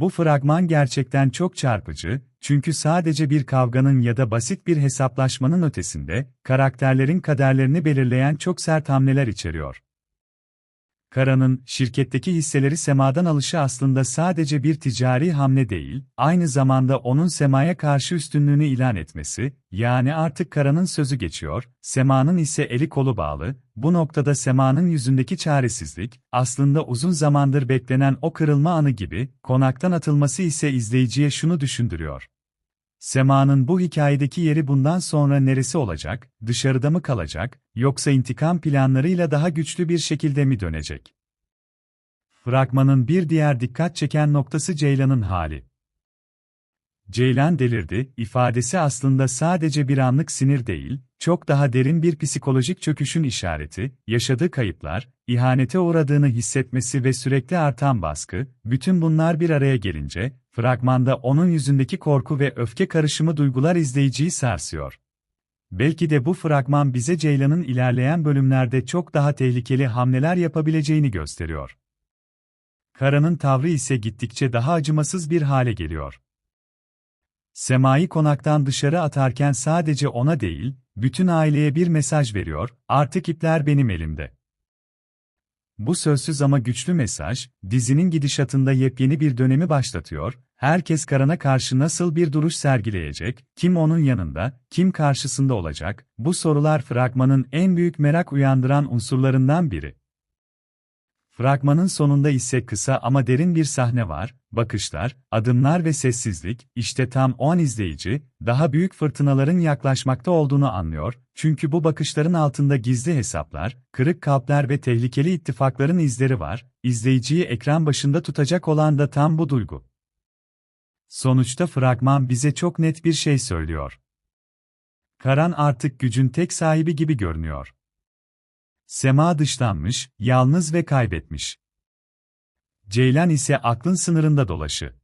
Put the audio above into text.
Bu fragman gerçekten çok çarpıcı, çünkü sadece bir kavganın ya da basit bir hesaplaşmanın ötesinde, karakterlerin kaderlerini belirleyen çok sert hamleler içeriyor. Kara'nın şirketteki hisseleri Sema'dan alışı aslında sadece bir ticari hamle değil, aynı zamanda onun Sema'ya karşı üstünlüğünü ilan etmesi, yani artık Kara'nın sözü geçiyor, Sema'nın ise eli kolu bağlı, bu noktada Sema'nın yüzündeki çaresizlik, aslında uzun zamandır beklenen o kırılma anı gibi, konaktan atılması ise izleyiciye şunu düşündürüyor. Sema'nın bu hikayedeki yeri bundan sonra neresi olacak, dışarıda mı kalacak, yoksa intikam planlarıyla daha güçlü bir şekilde mi dönecek? Fragmanın bir diğer dikkat çeken noktası Ceylan'ın hali. Ceylan delirdi, ifadesi aslında sadece bir anlık sinir değil, çok daha derin bir psikolojik çöküşün işareti, yaşadığı kayıplar, ihanete uğradığını hissetmesi ve sürekli artan baskı, bütün bunlar bir araya gelince, fragmanda onun yüzündeki korku ve öfke karışımı duygular izleyiciyi sarsıyor. Belki de bu fragman bize Ceylan'ın ilerleyen bölümlerde çok daha tehlikeli hamleler yapabileceğini gösteriyor. Kara'nın tavrı ise gittikçe daha acımasız bir hale geliyor. Sema'yı konaktan dışarı atarken sadece ona değil, bütün aileye bir mesaj veriyor, artık ipler benim elimde. Bu sözsüz ama güçlü mesaj, dizinin gidişatında yepyeni bir dönemi başlatıyor, herkes Karan'a karşı nasıl bir duruş sergileyecek, kim onun yanında, kim karşısında olacak, bu sorular fragmanın en büyük merak uyandıran unsurlarından biri. Fragmanın sonunda ise kısa ama derin bir sahne var, bakışlar, adımlar ve sessizlik, işte tam o an izleyici, daha büyük fırtınaların yaklaşmakta olduğunu anlıyor, çünkü bu bakışların altında gizli hesaplar, kırık kalpler ve tehlikeli ittifakların izleri var, izleyiciyi ekran başında tutacak olan da tam bu duygu. Sonuçta fragman bize çok net bir şey söylüyor. Karan artık gücün tek sahibi gibi görünüyor. Sema dışlanmış, yalnız ve kaybetmiş. Ceylan ise aklın sınırında dolaşı.